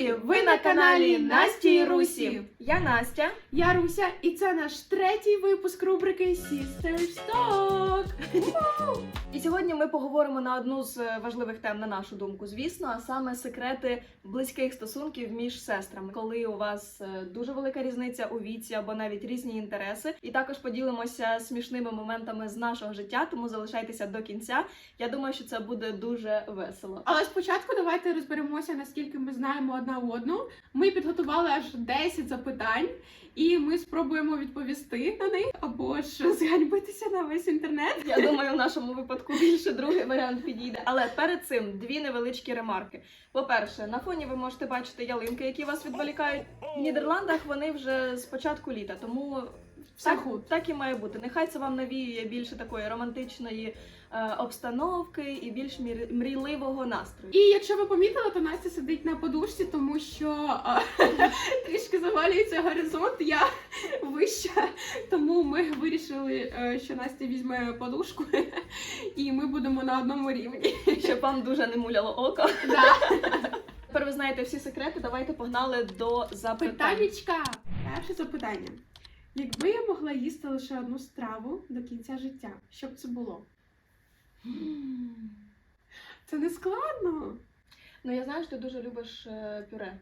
Друзі, ви на каналі Насті і Русі. Я Настя. Я Руся, і це наш третій випуск рубрики Sisters Talk. І сьогодні ми поговоримо на одну з е, важливих тем, на нашу думку, звісно, а саме секрети близьких стосунків між сестрами, коли у вас е, дуже велика різниця у віці або навіть різні інтереси. І також поділимося смішними моментами з нашого життя, тому залишайтеся до кінця. Я думаю, що це буде дуже весело. Але спочатку давайте розберемося, наскільки ми знаємо одна одну. Ми підготували аж 10 запитань, і ми спробуємо відповісти на них або ж зганьбитися на весь інтернет. Я думаю, в нашому випадку більше другий варіант підійде. Але перед цим дві невеличкі ремарки. По-перше, на фоні ви можете бачити ялинки, які вас відволікають. В Нідерландах вони вже з початку літа, тому Все так, так і має бути. Нехай це вам навіює більше такої романтичної обстановки і більш мрійливого настрою. І якщо ви помітили, то Настя сидить на подушці, тому що трішки завалюється горизонт. Я вища, тому ми вирішили, е, що Настя візьме подушку, і ми будемо на одному рівні. Щоб вам дуже не муляло око. Тепер ви знаєте всі секрети. Давайте погнали до запитань. Питаннячка. Перше запитання. Якби я могла їсти лише одну страву до кінця життя, що б це було? Це не складно. Ну я знаю, що ти дуже любиш е, пюре,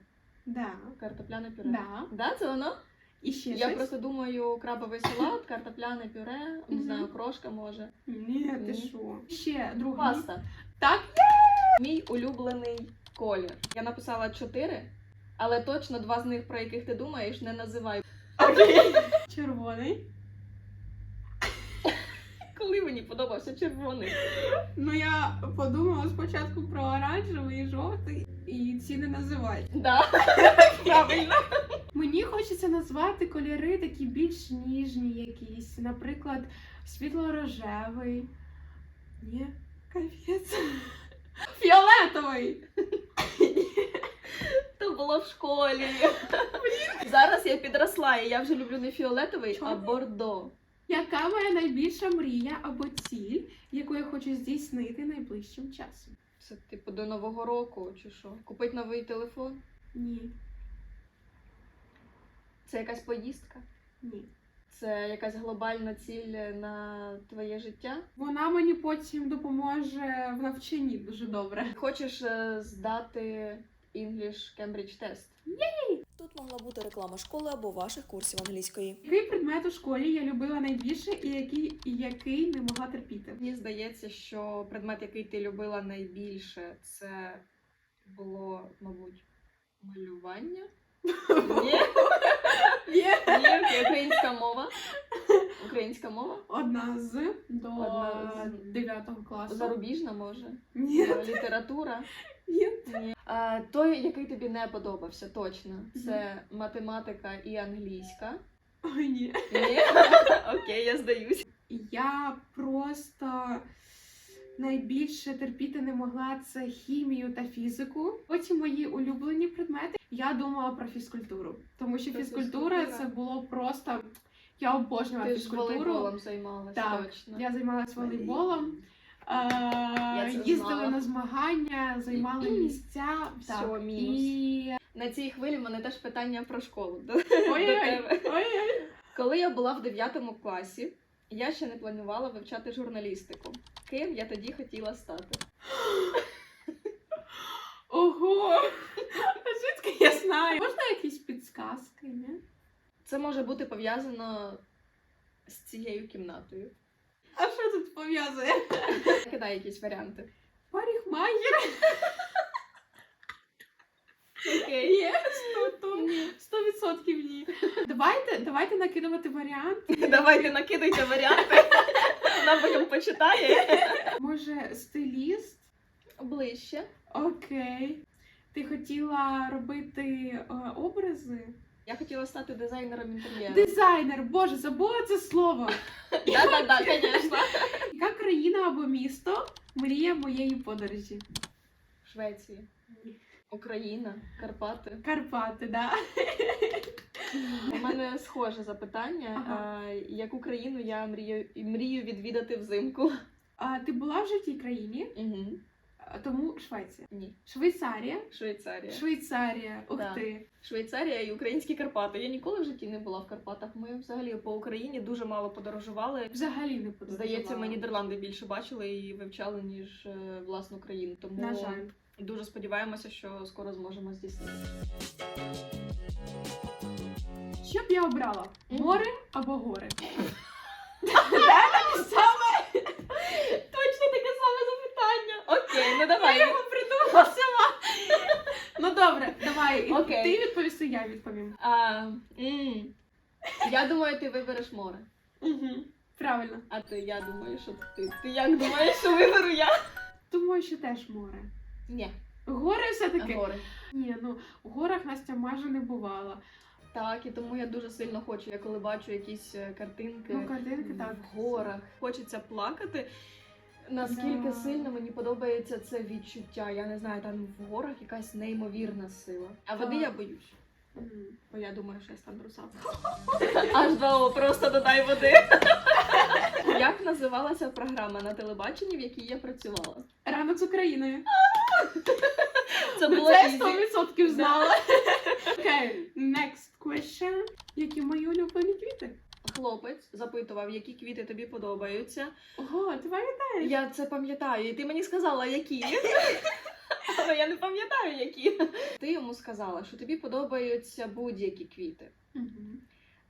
Да. картопляне пюре. Да. Да, це воно? І ще Я щось? просто думаю, крабовий салат, картопляне пюре, не Мгм. знаю, крошка може. Ні, ти Ні. що? Ще друга. Паста. Так. Мій улюблений колір. Я написала чотири, але точно два з них, про яких ти думаєш, не називаю. Червоний. Коли мені подобався червоний. Ну я подумала спочатку про оранжевий і жовтий, і ці не називають. Да, правильно. Мені хочеться назвати кольори такі більш ніжні якісь, наприклад, світло-рожевий. Ні, капець. Фіолетовий. То було в школі. Зараз я підросла, і я вже люблю не фіолетовий, а бордо. Яка моя найбільша мрія або ціль, яку я хочу здійснити найближчим часом? Це типу до Нового року чи що? Купить новий телефон? Ні, Це якась поїздка? ні. Це якась глобальна ціль на твоє життя? Вона мені потім допоможе в навчанні дуже добре. Хочеш е, здати English Cambridge тест? Тут могла бути реклама школи або ваших курсів англійської. Який предмет у школі я любила найбільше і який, і який не могла терпіти? Мені здається, що предмет, який ти любила найбільше, це було, мабуть, малювання. Ні? Ні, українська мова. Українська мова? Одна з до Одна з. 9 класу. Зарубіжна може. Ні. Література. А, той, який тобі не подобався, точно. Це математика і англійська. Ой, ні. Ні? Окей, я здаюсь. Я просто найбільше терпіти не могла це хімію та фізику. Потім мої улюблені предмети. Я думала про фізкультуру, тому що Про фізкультура фізкультура. це було просто. Я обожнювала Ти ж фізкультуру. волейболом займалась, Так, точно. Я займалася волейболом. Їздили на змагання, займали місця. Так. І... На цій хвилі мене теж питання про школу. Ой-ой-ой, Коли я була в 9 класі, я ще не планувала вивчати журналістику. Ким я тоді хотіла стати? Ого! Звідки я знаю? Можна якісь підсказки, ні? Це може бути пов'язано з цією кімнатою. А що тут пов'язує? Кидай якісь варіанти. Парикмахер? Окей. Є, сто, сто відсотків ні. Давайте, давайте накидувати варіанти. Давайте накидайте варіанти. Вона потім почитає. Може, стиліст? Ближче. Окей. Ти хотіла робити е, образи? Я хотіла стати дизайнером інтер'єру. Дизайнер, боже, забула це слово. Так-так-так, звісно. Яка країна або місто мрія моєї подорожі? Швеція. Україна, Карпати. Карпати, да? У мене схоже запитання. Ага. А, яку країну я мрію, мрію відвідати взимку? А ти була вже в житій країні? Угу. Тому Швеція. Ні. Швейцарія. Швейцарія. Швейцарія. Ух Да. ти. Швейцарія і українські Карпати. Я ніколи в житті не була в Карпатах. Ми взагалі по Україні дуже мало подорожували. Взагалі не подорожувала. Здається, ми Нідерланди більше бачили і вивчали, ніж е, власну країну. Тому На жаль. дуже сподіваємося, що скоро зможемо здійснити. Що б я обрала? Море або гори? Саме Точно таке саме запитання. Окей, ну давай. його придумала сама. Ну добре, давай. Окей. Ти відповісти, я відповім. А, м. Я думаю, ти вибереш море. Угу. Правильно. А ти я думаю, що ти. Ти як думаєш, що виберу я? Думаю, що теж море. Ні, Гори все-таки. гори. Ні, ну в горах Настя майже не бувала. Так, і тому я дуже сильно хочу. Я коли бачу якісь е, картинки Ну, картинки так. в горах, хочеться плакати. Наскільки сильно мені подобається це відчуття. Я не знаю, там в горах якась неймовірна сила. А води я боюсь. Бо я думаю, що я стану русалкою. Аж два просто додай води. Як називалася програма на телебаченні, в якій я працювала? Ранок з Україною. Це Ну, було Це ізі. 100% знала. Окей, next question. Які мої улюблені квіти? Хлопець запитував, які квіти тобі подобаються. Ого, ти пам'ятаєш? Я це пам'ятаю, і ти мені сказала, які. Але я не пам'ятаю, які. Ти йому сказала, що тобі подобаються будь-які квіти.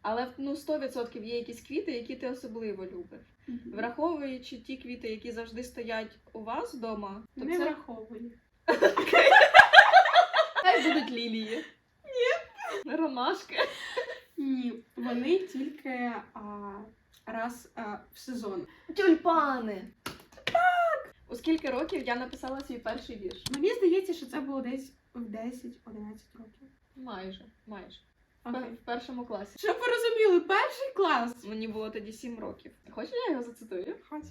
Але ну 100% є якісь квіти, які ти особливо любиш. Мгм. Враховуючи ті квіти, які завжди стоять у вас вдома, то Не це враховую. хай будуть лілії. Ні. Ромашки. Ні, вони тільки а, раз а, в сезон. Тюльпани. Так! У скільки років я написала свій перший вірш? Мені здається, що це було десь в 10-11 років. Майже, майже. Окей. В першому класі. Щоб ви розуміли, перший клас. Мені було тоді 7 років. Хочеш, я його зацитую? Хочеш?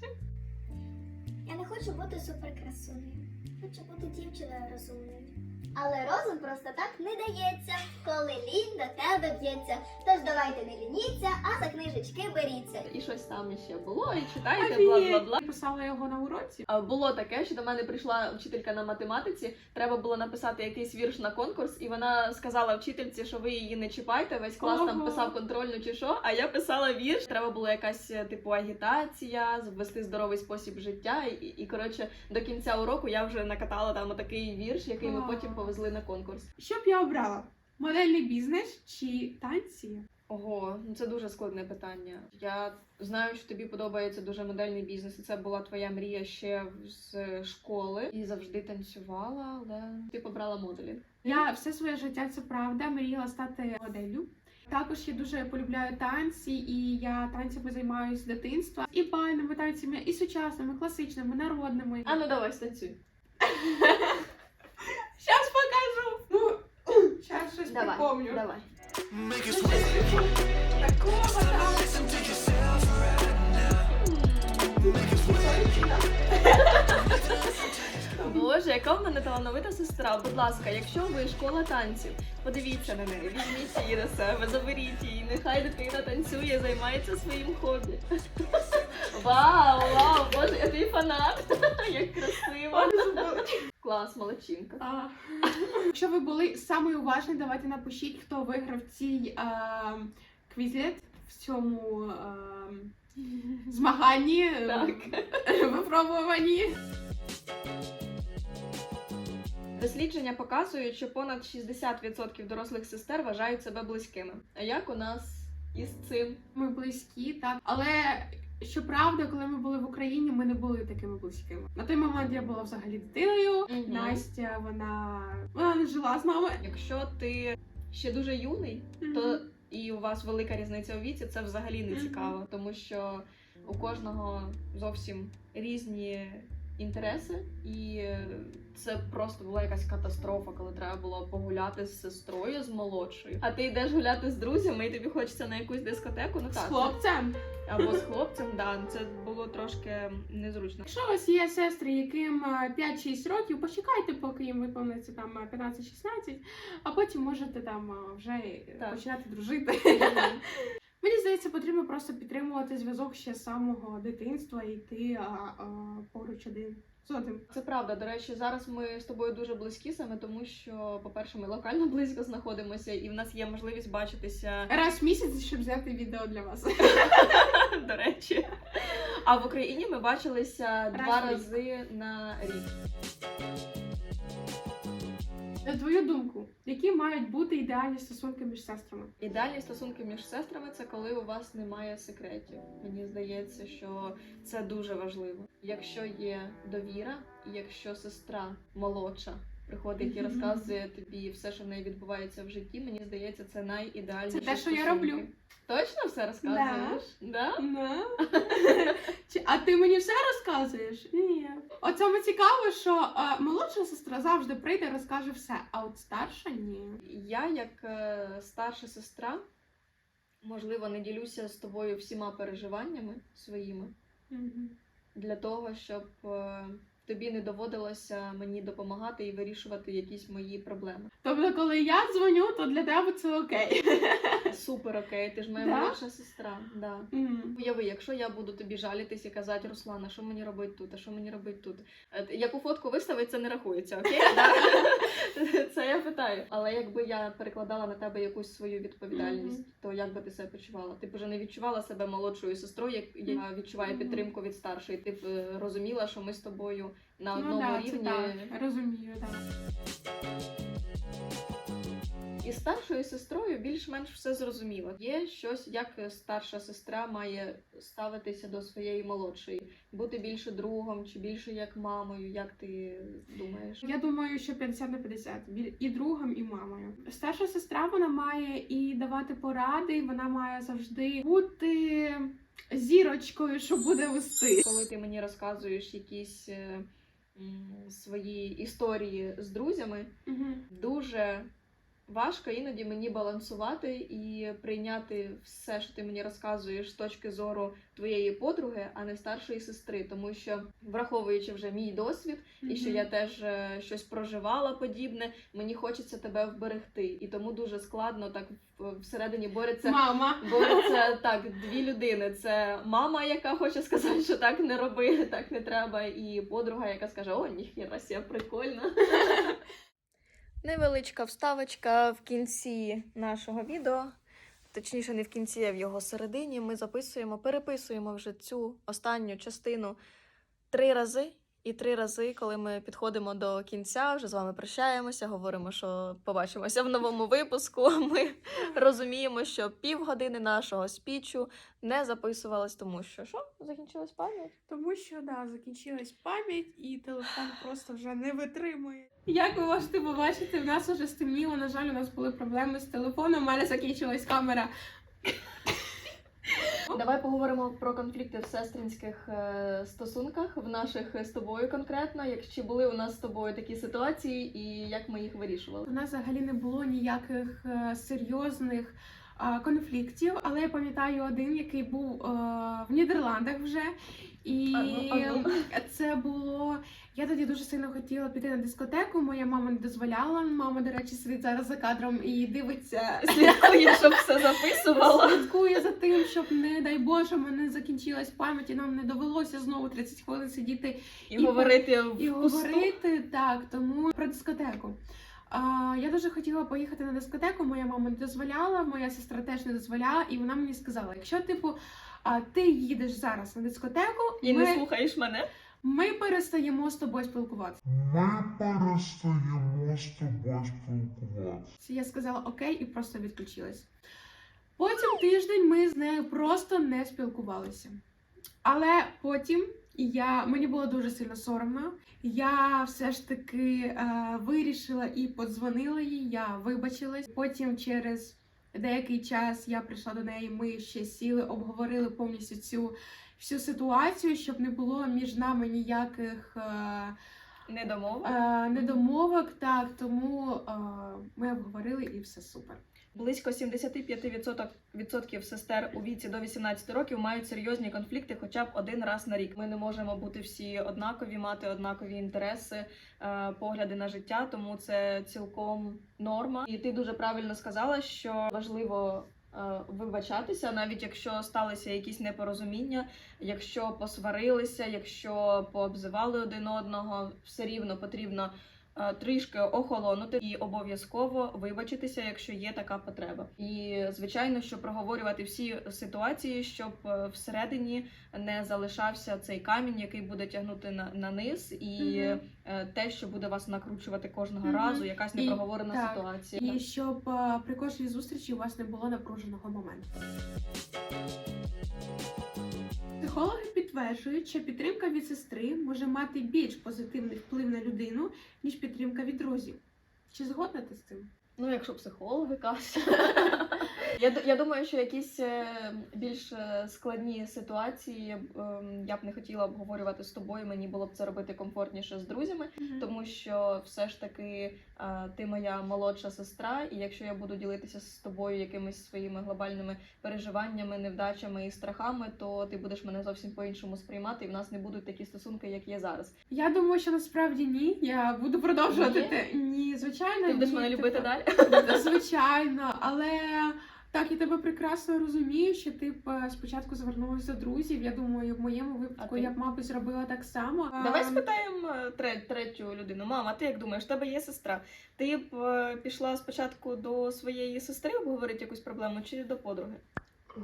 Я не хочу бути суперкрасунею. Хочу бути дівчиною розумною. Але розум просто так не дається, коли лінь до тебе б'ється. Тож давайте не лініться, а за книжечки беріться. І щось там ще було, і читайте, бла бла бла. Писала його на уроці. А, Було таке, що до мене прийшла вчителька на математиці. Треба було написати якийсь вірш на конкурс, і вона сказала вчительці, що ви її не чіпайте. Весь клас там писав контрольну чи що. А я писала вірш. Треба була якась е, типу агітація, ввести здоровий спосіб життя. І, і, коротше, до кінця уроку я вже накатала там отакий вірш, який ми потім повезли на конкурс. Що б я обрала? Модельний бізнес чи танці? Ого, ну це дуже складне питання. Я знаю, що тобі подобається дуже модельний бізнес, і це була твоя мрія ще з школи. І завжди танцювала, але ти побрала моделінг. Я все своє життя, це правда, мріяла стати моделлю. Також я дуже полюбляю танці, і я танцями займаюся з дитинства. І бальними танцями, і сучасними, класичними, народними. А ну давай станцюй. Щас покажу. Ну, щас щось Давай. Такого там. It Боже, яка в мене талановита сестра. Будь ласка, якщо ви школа танців, подивіться на неї, візьміть її на себе, заберіть її. Нехай дитина танцює, займається своїм хобі. Вау, вау, боже, я твій фанат. Як красиво. Клас, молодчинка. А, Якщо ви були самий уважний, давайте напишіть, хто виграв цей а, квізет в цьому а, змаганні, Так. випробуванні. Дослідження показують, що понад 60% дорослих сестер вважають себе близькими. А як у нас із цим? Ми близькі, так. Але щоправда, коли ми були в Україні, ми не були такими близькими. На той момент я була взагалі дитиною. Мгм. Настя, вона, вона не жила з нами. Якщо ти ще дуже юний, то і у вас велика різниця у віці, це взагалі не Мгм. цікаво, тому що у кожного зовсім різні інтереси, і це просто була якась катастрофа, коли треба було погуляти з сестрою з молодшою. А ти йдеш гуляти з друзями, і тобі хочеться на якусь дискотеку. Ну так, це- хлопцем. або з хлопцем, да, це було трошки незручно. Якщо у вас є сестри, яким е, 5-6 років, почекайте, поки їм виповниться там е, 15-16, а потім можете там е, вже е, Так. починати дружити. Мені здається, потрібно просто підтримувати зв'язок ще з самого дитинства і йти а, а, поруч один Згоден. Це правда. До речі, зараз ми з тобою дуже близькі, саме тому що, по-перше, ми локально близько знаходимося, і в нас є можливість бачитися Раз в місяць, щоб зняти відео для вас. до речі. А в Україні ми бачилися два рази на рік. На твою думку, які мають бути ідеальні стосунки між сестрами? Ідеальні стосунки між сестрами це коли у вас немає секретів. Мені здається, що це дуже важливо. Якщо є довіра, якщо сестра молодша приходить і розказує тобі все, що в неї відбувається в житті, мені здається, це найідеальніші Це те, що я роблю. Точно все розказуєш? Да. На. Чи- А ти мені все розказуєш? Ні. От саме цікаво, що е, молодша сестра завжди прийде і розкаже все, а от старша ні. Я, як е, старша сестра, можливо, не ділюся з тобою всіма переживаннями своїми. для того, щоб е, тобі не доводилося мені допомагати і вирішувати якісь мої проблеми. Тобто, коли я дзвоню, то для тебе це окей. Супер, окей, ти ж моя Да? молодша сестра. Да. Мгм. Уяви, якщо я буду тобі жалітись і казати, Руслана, що мені робити тут, а що мені робити тут? Е, Яку фотку виставить, це не рахується, окей? Да? Це я питаю. Але якби я перекладала на тебе якусь свою відповідальність, то як би ти себе почувала? Ти б вже не відчувала себе молодшою сестрою, як- яка відчуває Мгм. підтримку від старшої. Ти б е, розуміла, що ми з тобою на Ну одному да, це рівні. так. Розумію, так. І з старшою сестрою більш-менш все зрозуміло. Є щось, як старша сестра має ставитися до своєї молодшої, бути більше другом чи більше як мамою. Як ти думаєш? Я думаю, що 50 на 50. І другом, і мамою. Старша сестра вона має і давати поради, вона має завжди бути зірочкою, що буде вести. Коли ти мені розказуєш якісь е, свої історії з друзями, дуже важко іноді мені балансувати і прийняти все, що ти мені розказуєш з точки зору твоєї подруги, а не старшої сестри, тому що враховуючи вже мій досвід. і що я теж е, щось проживала подібне. Мені хочеться тебе вберегти, і тому дуже складно так в- всередині бореться. Мама. Бореться так, дві людини. Це мама, яка хоче сказати, що так не роби, так не треба, і подруга, яка скаже: О, ніхіра ся, прикольно. Невеличка вставочка в кінці нашого відео. Точніше, не в кінці, а в його середині. Ми записуємо, переписуємо вже цю останню частину три рази. І три рази, коли ми підходимо до кінця, вже з вами прощаємося, говоримо, що побачимося в новому випуску. Ми розуміємо, що півгодини нашого спічу не записувалось, тому що що? Закінчилась пам'ять? Тому що да, закінчилась пам'ять і телефон просто вже не витримує. Як ви можете побачити, в нас вже стемніло. На жаль, у нас були проблеми з телефоном. У мене закінчилась камера. Давай поговоримо про конфлікти в сестринських е, стосунках, в наших з тобою конкретно. Якщо були у нас з тобою такі ситуації, і як ми їх вирішували? У нас взагалі не було ніяких е, серйозних е, конфліктів, але я пам'ятаю один, який був е, в Нідерландах вже. І ну, це було. Я тоді дуже сильно хотіла піти на дискотеку. Моя мама не дозволяла. Мама, до речі, сидить зараз за кадром і дивиться. Слідкує, щоб все записувала. Слідкує за тим, щоб не дай Боже, мене закінчилась пам'ять, і нам не довелося знову 30 хвилин сидіти І, І говорити і говорити так, тому про дискотеку. А, я дуже хотіла поїхати на дискотеку. Моя мама не дозволяла, моя сестра теж не дозволяла, і вона мені сказала: якщо типу а, ти їдеш зараз на дискотеку, І ми, не слухаєш мене. ми перестаємо з тобою спілкуватися. Ми перестаємо з тобою спілкуватися. Я сказала окей і просто відключилась. Потім тиждень ми з нею просто не спілкувалися. Але потім я, мені було дуже сильно соромно. Я все ж таки е, вирішила і подзвонила їй, я вибачилась. Потім через деякий час я прийшла до неї, ми ще сіли, обговорили повністю цю всю ситуацію, щоб не було між нами ніяких. Е, Не домов. Е, недомовок, так, тому е, ми обговорили і все супер. Близько 75% відсотків сестер у віці до 18 років мають серйозні конфлікти хоча б один раз на рік. Ми не можемо бути всі однакові, мати однакові інтереси, е, погляди на життя, тому це цілком норма. І ти дуже правильно сказала, що важливо е, вибачатися, навіть якщо сталися якісь непорозуміння, якщо посварилися, якщо пообзивали один одного, все рівно потрібно трішки охолонути і обов'язково вибачитися, якщо є така потреба. І звичайно, що проговорювати всі ситуації, щоб е, всередині не залишався цей камінь, який буде тягнути на, на низ, і е, те, що буде вас накручувати кожного Мгм. разу, якась І- непроговорена так. ситуація. І щоб е, при кожній зустрічі у вас не було напруженого моменту. Психологи підтверджують, що підтримка від сестри може мати більш позитивний вплив на людину, ніж підтримка від друзів. Чи згодна ти з цим? Ну, якщо психологи кажуть. я, я думаю, що якісь е, більш е, складні ситуації я б, ем, я б не хотіла обговорювати з тобою. Мені було б це робити комфортніше з друзями, тому що все ж таки е, ти моя молодша сестра, і якщо я буду ділитися з тобою якимись своїми глобальними переживаннями, невдачами і страхами, то ти будеш мене зовсім по-іншому сприймати, і в нас не будуть такі стосунки, як є зараз. Я думаю, що насправді ні. Я буду продовжувати Ні? те. Ні, звичайно. Ти будеш ні, мене любити типу, далі? Звичайно, але так, я тебе прекрасно розумію, що ти б е, спочатку звернулася до друзів. Я думаю, в моєму випадку ти? я б, мабуть, зробила так само. Давай спитаємо е, тре- третю людину. Мама, ти як думаєш, в тебе є сестра? Ти б е, пішла спочатку до своєї сестри обговорити якусь проблему чи до подруги?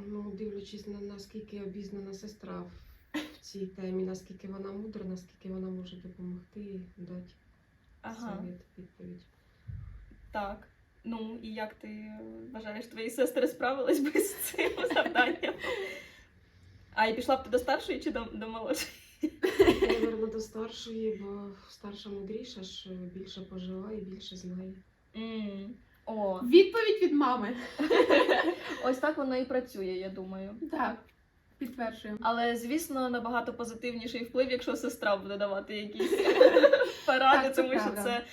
Ну, дивлячись на наскільки обізнана сестра в- в цій темі, наскільки вона мудра, наскільки вона може допомогти дати Ага, совет, відповідь. так. Ну і як ти вважаєш, твої сестри справились би з цим завданням? А і пішла б ти до старшої чи до, до молодшої? Наверно, до старшої, бо старша мудріша ж більше пожила і більше знає. М, О, Відповідь від мами. ось так воно і працює, я думаю. Так, підтверджуємо. Але звісно, набагато позитивніший вплив, якщо сестра буде давати якісь поради, тому що це,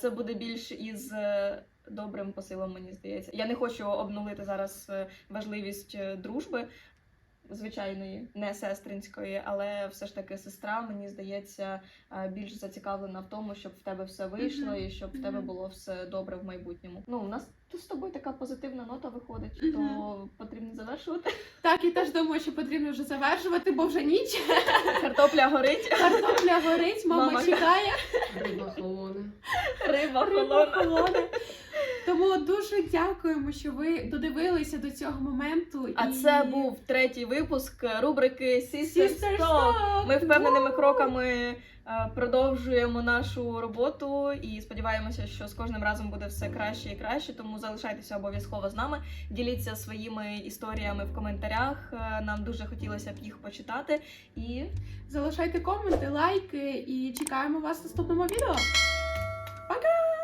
це буде більш із е, добрим посилом, мені здається. Я не хочу обнулити зараз е, важливість е, дружби. Звичайної, не сестринської, але все ж таки сестра, мені здається, е, більш зацікавлена в тому, щоб в тебе все вийшло і щоб в тебе було все добре в майбутньому. Ну, у нас з тобою така позитивна нота виходить, то потрібно завершувати. Так, і теж думаю, що потрібно вже завершувати, бо вже ніч. Картопля горить. Картопля горить, мама, Мама чекає, Риба холоне. Риба риба холоне. Тому дуже дякуємо, що ви додивилися до цього моменту. А і... це був третій випуск рубрики Sister. Stop! Ми впевненими кроками е, продовжуємо нашу роботу і сподіваємося, що з кожним разом буде все краще і краще. Тому залишайтеся обов'язково з нами. Діліться своїми історіями в коментарях. Е, Нам дуже хотілося б їх почитати. І Залишайте коменти, лайки і чекаємо вас в наступному відео. Пока!